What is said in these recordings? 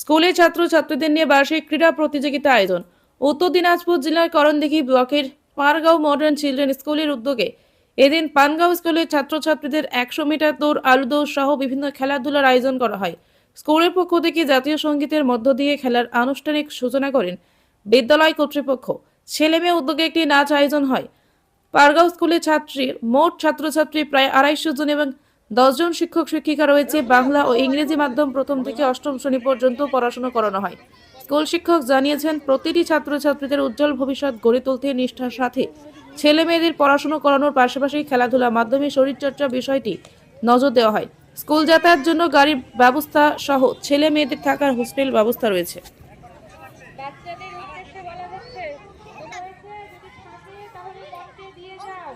স্কুলের ছাত্র ছাত্রীদের নিয়ে বার্ষিক ক্রীড়া প্রতিযোগিতা আয়োজন। উত্তর দিনাজপুর জেলার করণদিঘি ব্লকের পারগাঁও মডার্ন চিলড্রেন স্কুলের উদ্যোগে এদিন পানগাঁও স্কুলের ছাত্রছাত্রীদের একশো মিটার দৌড় আলু দৌড় সহ বিভিন্ন খেলাধুলার আয়োজন করা হয়। স্কুলের পক্ষ থেকে জাতীয় সঙ্গীতের মধ্য দিয়ে খেলার আনুষ্ঠানিক সূচনা করেন বিদ্যালয় কর্তৃপক্ষ। ছেলে মেয়ে উদ্যোগে একটি নাচ আয়োজন হয়। পারগাঁও স্কুলের ছাত্রী মোট ছাত্রছাত্রী প্রায় আড়াইশো জন এবং দশজন শিক্ষক শিক্ষিকা রয়েছে বাংলা ও ইংরেজি মাধ্যম প্রথম থেকে অষ্টম শ্রেণি পর্যন্ত পড়াশোনা করানো হয়। স্কুল শিক্ষক জানিয়েছেন প্রতিটি ছাত্রছাত্রীদের উজ্জ্বল ভবিষ্যৎ গড়ে তুলতে নিষ্ঠার সাথে ছেলে মেয়েদের পড়াশোনা করানোর পাশাপাশি খেলাধুলার মাধ্যমে শরীরচর্চা বিষয়টি নজর দেওয়া হয়। স্কুল যাতায়াত জন্য গাড়ির ব্যবস্থা সহ ছেলে মেয়েদের থাকার হোস্টেল ব্যবস্থা রয়েছে বাচ্চাদের উদ্দেশ্যে বলা হচ্ছে তোমরা এসে যদি থাকে তাহলে কমতে দিয়ে যাও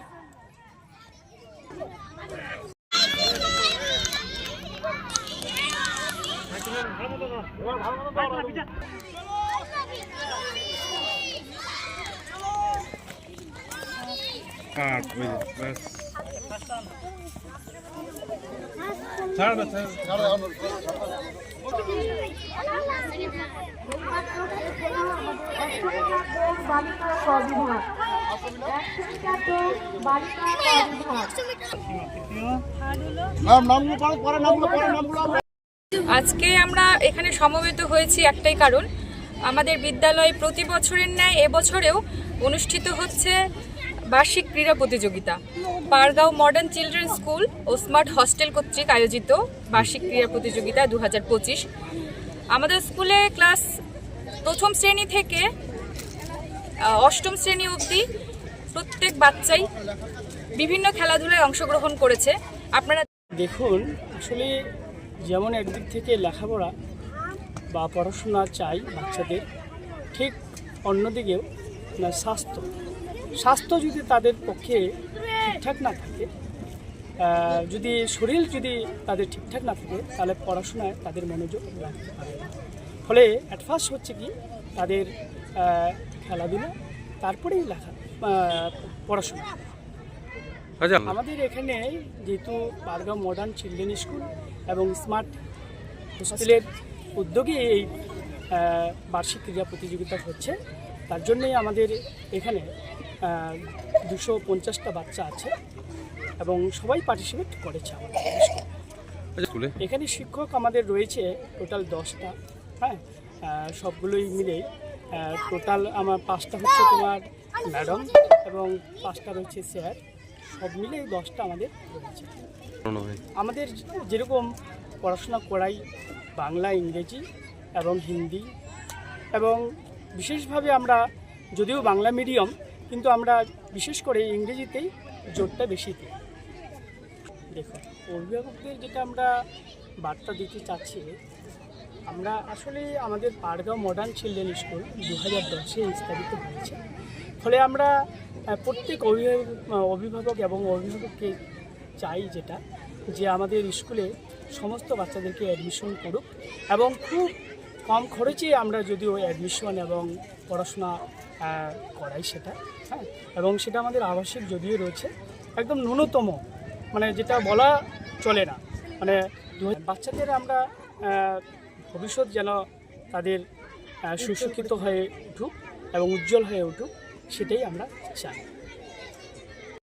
ওই যে, ব্যাস ছাড় না ছাড় আজকে আমরা এখানে সমবেত হয়েছি একটাই কারণ, আমাদের বিদ্যালয়ে প্রতি বছরের ন্যায় এবছরেও অনুষ্ঠিত হচ্ছে বার্ষিক ক্রীড়া প্রতিযোগিতা। পারগাঁও মডার্ন চিলড্রেন স্কুল ও স্মার্ট হস্টেল কর্তৃক আয়োজিত বার্ষিক ক্রীড়া প্রতিযোগিতা দু হাজার পঁচিশ। আমাদের স্কুলে ক্লাস প্রথম শ্রেণি থেকে অষ্টম শ্রেণি অবধি প্রত্যেক বাচ্চাই বিভিন্ন খেলাধুলায় অংশগ্রহণ করেছে। আপনারা দেখুন, আসলে যেমন একদিক থেকে লেখাপড়া বা পড়াশোনা চাই বাচ্চাদের, ঠিক অন্যদিকেও স্বাস্থ্য। স্বাস্থ্য যদি তাদের পক্ষে ঠিকঠাক না থাকে যদি শরীর যদি তাদের ঠিকঠাক না থাকে, তাহলে পড়াশোনায় তাদের মনোযোগ রাখতে পারে না। ফলে ফার্স্ট হচ্ছে কি, তাদের খেলাধুলা, তারপরেই লেখা পড়াশোনা। আচ্ছা। আমাদের এখানে যেহেতু পারগাঁও মডার্ন চিলড্রেন স্কুল এবং স্মার্ট হোস্টেলের উদ্যোগে এই বার্ষিক ক্রীড়া প্রতিযোগিতা হচ্ছে তার জন্যই আমাদের এখানে দুশো পঞ্চাশটা বাচ্চা আছে এবং সবাই পার্টিসিপেট করেছে আমাদের স্কুলে আচ্ছা এখানে শিক্ষক আমাদের রয়েছে টোটাল দশটা হ্যাঁ? সবগুলোই মিলেই টোটাল আমার পাঁচটা হচ্ছে তোমার ম্যাডাম এবং পাঁচটা রয়েছে স্যার সব মিলেই দশটা আমাদের রয়েছে। আমাদের যেরকম পড়াশোনা করাই বাংলা ইংরেজি এবং হিন্দি এবং বিশেষভাবে আমরা যদিও বাংলা মিডিয়াম কিন্তু আমরা বিশেষ করে ইংরেজিতেই জোরটা বেশি দিই। দেখুন অভিভাবকদের যেটা আমরা বার্তা দিতে চাচ্ছি আমরা আসলে আমাদের পাড়গাঁও মডার্ন চিলড্রেন স্কুল দু হাজার দশে স্থাপিত হয়েছে। ফলে আমরা প্রত্যেক অভিভাবক এবং অভিভাবককে চাই যেটা, যে আমাদের স্কুলে সমস্ত বাচ্চাদেরকে অ্যাডমিশন করুক এবং খুব কম খরচে আমরা যদিও অ্যাডমিশন এবং পড়াশোনা করাই সেটা হ্যাঁ এবং সেটা আমাদের আবাসিক যদিও রয়েছে, একদম ন্যূনতম মানে যেটা বলা চলে না। মানে বাচ্চাদের আমরা ভবিষ্যৎ যেন তাদের সুশিক্ষিত হয়ে উঠুক এবং উজ্জ্বল হয়ে উঠুক সেটাই আমরা চাই।